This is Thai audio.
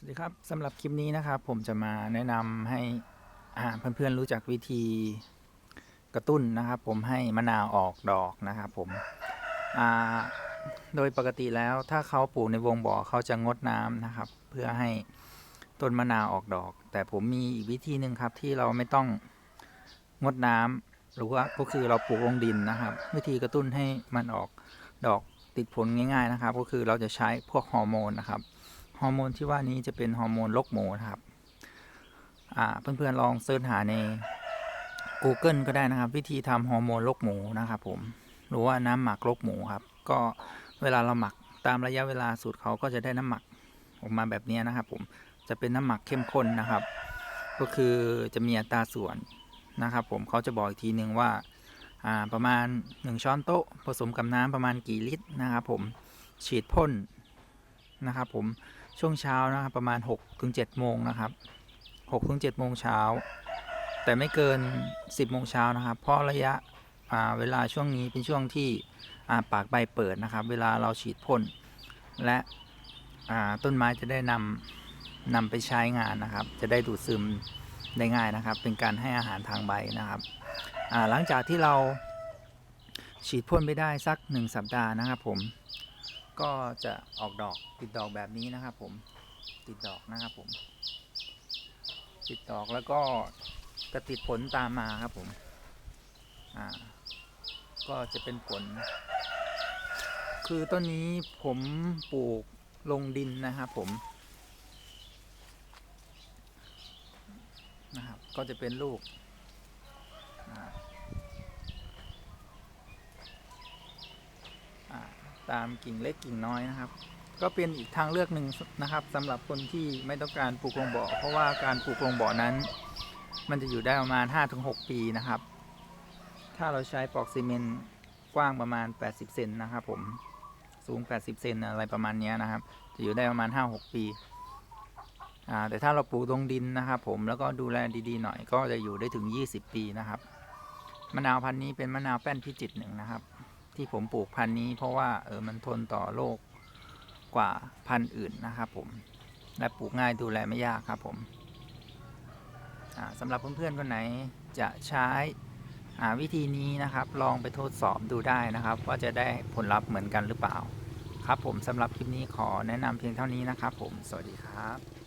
สวัสดีครับสำหรับคลิปนี้นะครับ ผมจะมาแนะนำให้อ่าเพื่อนๆรู้จักวิธีกระตุ้นนะครับ ผมให้มะนาวออกดอกนะครับผมอ่าโดยปกติแล้วถ้าเขาปลูกในวงบ่อเขาจะงดน้ำนะครับ เพื่อให้ต้นมะนาวออกดอก แต่ผมมีอีกวิธีหนึ่งครับที่เราไม่ต้องงดน้ำหรือว่าก็คือเราปลูกลงดินนะครับ วิธีกระตุ้นให้มันออกดอกติดผลง่าย ๆนะครับ ก็คือเราจะใช้พวกฮอร์โมนนะครับ ฮอร์โมนที่ว่านี้จะเป็นฮอร์โมนลกหมูนะครับอ่าเพื่อนๆลองเสิร์ชหาใน Google ก็ได้นะครับ วิธีทำฮอร์โมนลกหมูนะครับผมหรือว่าน้ำหมักลกหมูครับ ก็เวลาเราหมักตามระยะเวลาสูตรเขาก็จะได้น้ำหมักออกมาแบบนี้นะครับ ผมจะเป็นน้ำหมักเข้มข้นนะครับ ก็คือจะมีอัตราส่วนนะครับ ผมเขาจะบอกอีกทีหนึ่งว่าอ่าประมาณ 1 ช้อนโต๊ะ ผสมกับน้ำประมาณกี่ลิตรนะครับ ผมฉีดพ่น นะครับผมช่วงเช้านะครับประมาณ6ถึง7โมงนะครับ6ถึง7โมงเช้า แต่ไม่เกิน 10โมงเช้านะครับ เพราะระยะเวลาช่วงนี้เป็นช่วงที่ปากใบเปิดนะครับ เวลาเราฉีดพ่นและต้นไม้จะได้นำนำไปใช้งานนะครับ จะได้ดูดซึมได้ง่ายนะครับ เป็นการให้อาหารทางใบนะครับหลังจากที่เราฉีดพ่นไปได้สัก 1 สัปดาห์นะครับผม ก็จะออกดอกติดดอกแบบนี้นะครับ ผมติดดอกนะครับผม ติดดอกแล้วก็จะติดผลตามมาครับผมอ่าก็จะเป็นผล คือต้นนี้ผมปลูกลงดินนะครับผมนะครับก็จะเป็นลูกอ่าอ่า ตามกิ่งเล็กกิ่งน้อยนะครับ ก็เป็นอีกทางเลือกหนึ่งนะครับสำหรับคนที่ไม่ต้องการปลูกลงบ่อ เพราะว่าการปลูกลงบ่อนั้น มันจะอยู่ได้ประมาณ 5-6 ปีนะครับ ถ้าเราใช้ปลอกซีเมนต์กว้างประมาณ 80 เซนนะครับผมสูง 80 เซนอะไรประมาณนี้นะครับ จะอยู่ได้ประมาณ 5-6 ปีแต่ถ้าเราปลูกลงดินนะครับผมแล้วก็ดูแลดีๆหน่อยก็จะอยู่ได้ถึง 20 ปีนะครับ มะนาวพันธุ์นี้เป็นมะนาวแป้นพิจิตรหนึ่งนะครับ ที่ผมปลูกพันธุ์นี้เพราะว่าเออมันทนต่อโรคกว่าพันธุ์อื่นนะครับผม และปลูกง่ายดูแลไม่ยากครับผมสำหรับเพื่อนๆคนไหนจะใช้วิธีนี้นะครับ ลองไปทดสอบดูได้นะครับ ว่าจะได้ผลลัพธ์เหมือนกันหรือเปล่า ครับผมสำหรับคลิปนี้ขอแนะนำเพียงเท่านี้นะครับผม สวัสดีครับ